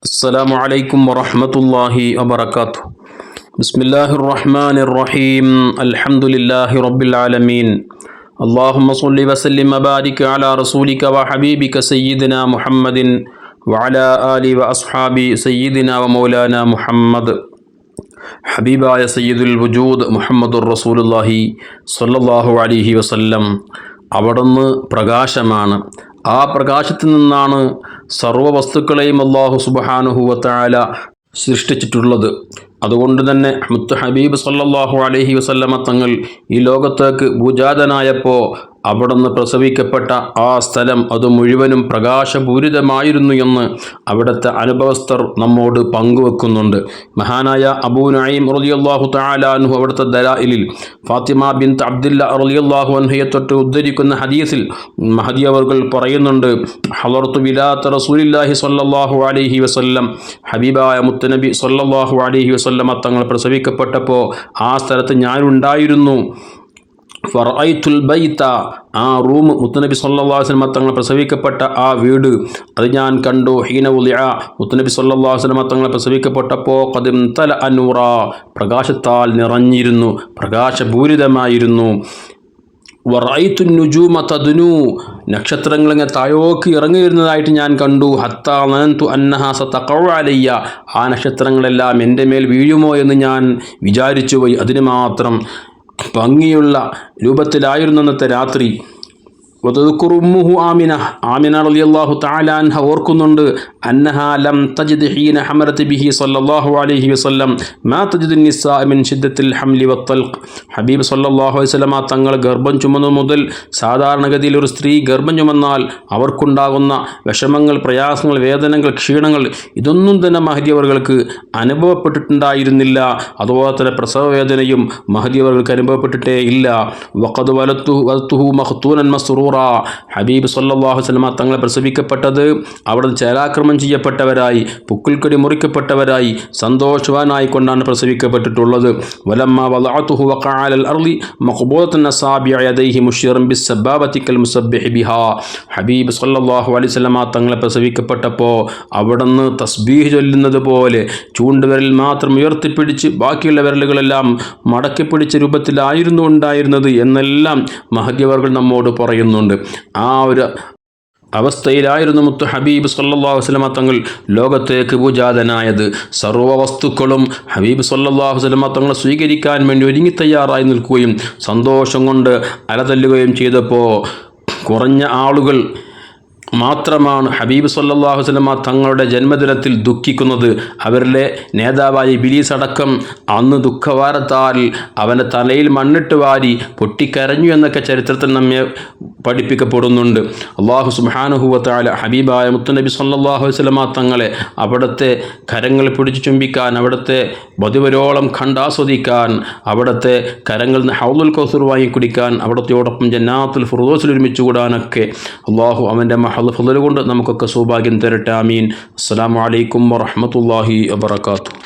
السلام عليكم ورحمة الله وبركاته بسم الله الرحمن الرحيم الحمد لله رب العالمين اللهم صل وسلم وبارك على رسولك وحبيبك سيدنا محمد وعلى آله وأصحاب سيدنا ومولانا محمد ഹബീബായ സയ്യിദുൽ വജൂദ് മുഹമ്മദുർ റസൂലുല്ലാഹി സ്വല്ലല്ലാഹു അലൈഹി വസല്ലം അവിടുന്ന് പ്രകാശമാണ് ആ പ്രകാശത്തിൽ നിന്നാണ് സർവ വസ്തുക്കളെയും അള്ളാഹു സുബഹാനുഹുവത്തായ സൃഷ്ടിച്ചിട്ടുള്ളത്. അതുകൊണ്ട് തന്നെ മുത്ത് ഹബീബ് സല്ലാഹു അലഹി വസല്ലമ തങ്ങൾ ഈ ലോകത്തേക്ക് ഭൂജാതനായപ്പോൾ അവിടുന്ന് പ്രസവിക്കപ്പെട്ട ആ സ്ഥലം അത് മുഴുവനും പ്രകാശപൂരിതമായിരുന്നു എന്ന് അവിടുത്തെ അനുഭവസ്ഥർ നമ്മോട് പങ്കുവെക്കുന്നുണ്ട്. മഹാനായ അബൂ നഈം റളിയല്ലാഹു തആല അൻഹു അവിടുത്തെ ദലായിലിൽ ഫാത്തിമ ബിൻ അബ്ദുല്ല റളിയല്ലാഹു അൻഹയെ തൊട്ട് ഉദ്ധരിക്കുന്ന ഹദീസിൽ മഹദി അവർകൾ പറയുന്നുണ്ട് ഹലർത്തു വിലാത്ത റസൂലില്ലാഹി സ്വല്ലല്ലാഹു അലൈഹി വസല്ലം ഹബീബായ മുത്തനബി സ്വല്ലല്ലാഹു അലൈഹി വസല്ലമ തങ്ങൾ പ്രസവിക്കപ്പെട്ടപ്പോൾ ആ സ്ഥലത്ത് ഞാനുണ്ടായിരുന്നു. ഫറൈത്തുൽ ബൈത്ത ആ റൂം മുത്തുനബി സല്ലാസ്ലമ തങ്ങൾ പ്രസവിക്കപ്പെട്ട ആ വീട്. അത് ഞാൻ കണ്ടു. ഹീന ഉലിയ മുത്തുനബി സല്ലാസ്ലമ തങ്ങൾ പ്രസവിക്കപ്പെട്ടപ്പോൾ കദിം തല അനൂറ പ്രകാശത്താൽ നിറഞ്ഞിരുന്നു. പ്രകാശപൂരിതമായിരുന്നു. വറൈത്തു നുജൂമ തദുനു. നക്ഷത്രങ്ങൾ ഇങ്ങനെ താഴോക്ക് ഇറങ്ങി വരുന്നതായിട്ട് ഞാൻ കണ്ടു. ഹത്താ നനന്തു അന്നഹാസ തക്കവാലയ്യ ആ നക്ഷത്രങ്ങളെല്ലാം എന്റെ മേൽ വീഴുമോ എന്ന് ഞാൻ വിചാരിച്ചു പോയി അതിന് മാത്രം ഭംഗിയുള്ള രൂപത്തിലായിരുന്നു അന്നത്തെ രാത്രി ആമിന. ആമിന റളിയല്ലാഹു ഓർക്കുന്നുണ്ട്. ബിഹി സല്ലല്ലാഹു അലൈഹി വസല്ലം. മാ മിൻ ഹംലി ഹബീബ് സല്ലല്ലാഹു അലൈഹി വസല്ലമ തങ്ങൾ ഗർഭം ചുമന്നു മുതൽ സാധാരണഗതിയിൽ ഒരു സ്ത്രീ ഗർഭം ചുമന്നാൽ അവർക്കുണ്ടാകുന്ന വിഷമങ്ങൾ പ്രയാസങ്ങൾ വേദനകൾ ക്ഷീണങ്ങൾ ഇതൊന്നും തന്നെ മഹദിയവർക്ക് അനുഭവപ്പെട്ടിട്ടുണ്ടായിരുന്നില്ല. അതുപോലെ തന്നെ പ്രസവ വേദനയും മഹദിയവർക്ക് അനുഭവപ്പെട്ടിട്ടേ ഇല്ല. വഖദ് വലത്തു വലത്തുഹു മഖ്തൂനൻ മസ്റൂർ സൂറ ഹബീബ് സല്ലാഹു സ്വലമ തങ്ങളെ പ്രസവിക്കപ്പെട്ടത് അവിടുന്ന് ചേലാക്രമം ചെയ്യപ്പെട്ടവരായി പുക്കിൽക്കൊടി മുറിക്കപ്പെട്ടവരായി സന്തോഷവാനായി കൊണ്ടാണ് പ്രസവിക്കപ്പെട്ടിട്ടുള്ളത്. വലമ്മ വലാത്തുഹു വക്കാലൽ അർളി മഖ്ബൂദത്തുൻ അസാബി യദൈഹി മുഷിറം ബിസ് സബാബത്തിക്കൽ മുസബ്ബിഹി ബിഹാ. ഹബീബ് സല്ലല്ലാഹു അലൈഹി സ്വലമ തങ്ങളെ പ്രസവിക്കപ്പെട്ടപ്പോൾ അവിടുന്ന് തസ്ബീഹ് ചൊല്ലുന്നത് പോലെ ചൂണ്ടുവിരൽ മാത്രം ഉയർത്തിപ്പിടിച്ച് ബാക്കിയുള്ള വിരലുകളെല്ലാം മടക്കിപ്പിടിച്ച രൂപത്തിലായിരുന്നു ഉണ്ടായിരുന്നത് എന്നെല്ലാം മഹദ്യവർകൾ നമ്മോട് പറയുന്നുണ്ട്. ആ ഒരു അവസ്ഥയിലായിരുന്നു മുത്തു ഹബീബ് സല്ലാഹു വസ്ലമ തങ്ങൾ ലോകത്തേക്ക് പൂജാതനായത്. സർവ വസ്തുക്കളും ഹബീബ് സല്ലാഹു വസ്ലമ തങ്ങളെ സ്വീകരിക്കാൻ വേണ്ടി ഒരുങ്ങി തയ്യാറായി നിൽക്കുകയും സന്തോഷം കൊണ്ട് അലതല്ലുകയും ചെയ്തപ്പോൾ കുറഞ്ഞ ആളുകൾ മാത്രമാണ് ഹബീബ് സല്ലാഹു വസ്ലമ തങ്ങളുടെ ജന്മദിനത്തിൽ ദുഃഖിക്കുന്നത്. അവരിലെ നേതാവായ ബിലീസ് അടക്കം അന്ന് ദുഃഖവാരത്താൽ അവന്റെ തലയിൽ മണ്ണിട്ട് വാരി പൊട്ടിക്കരഞ്ഞു എന്നൊക്കെ ചരിത്രത്തിൽ നമ്മെ പഠിപ്പിക്കപ്പെടുന്നുണ്ട്. അള്ളാഹു സുബാനുഹുവത്താല ഹബീബായ മുത്തുനബി സല്ലാഹു വസ്ലമ തങ്ങളെ അവിടുത്തെ കരങ്ങൾ പിടിച്ചു ചുംബിക്കാൻ അവിടുത്തെ മധുവരോളം കണ്ടാസ്വദിക്കാൻ അവിടുത്തെ കരങ്ങളിൽ നിന്ന് ഹൗലുൽ കൗസർ വാങ്ങി കുടിക്കാൻ അവിടത്തെയോടൊപ്പം ജന്നാത്തുൽ ഫുറോസിൽ ഒരുമിച്ച് കൂടാനൊക്കെ അള്ളാഹു അവന്റെ മഹദ് ഫുദൽ കൊണ്ട് നമുക്കൊക്കെ സൗഭാഗ്യം തരട്ടെ. ആമീൻ. അസ്സാം വലൈക്കും വറഹമത്തല്ലാഹി വാത്തു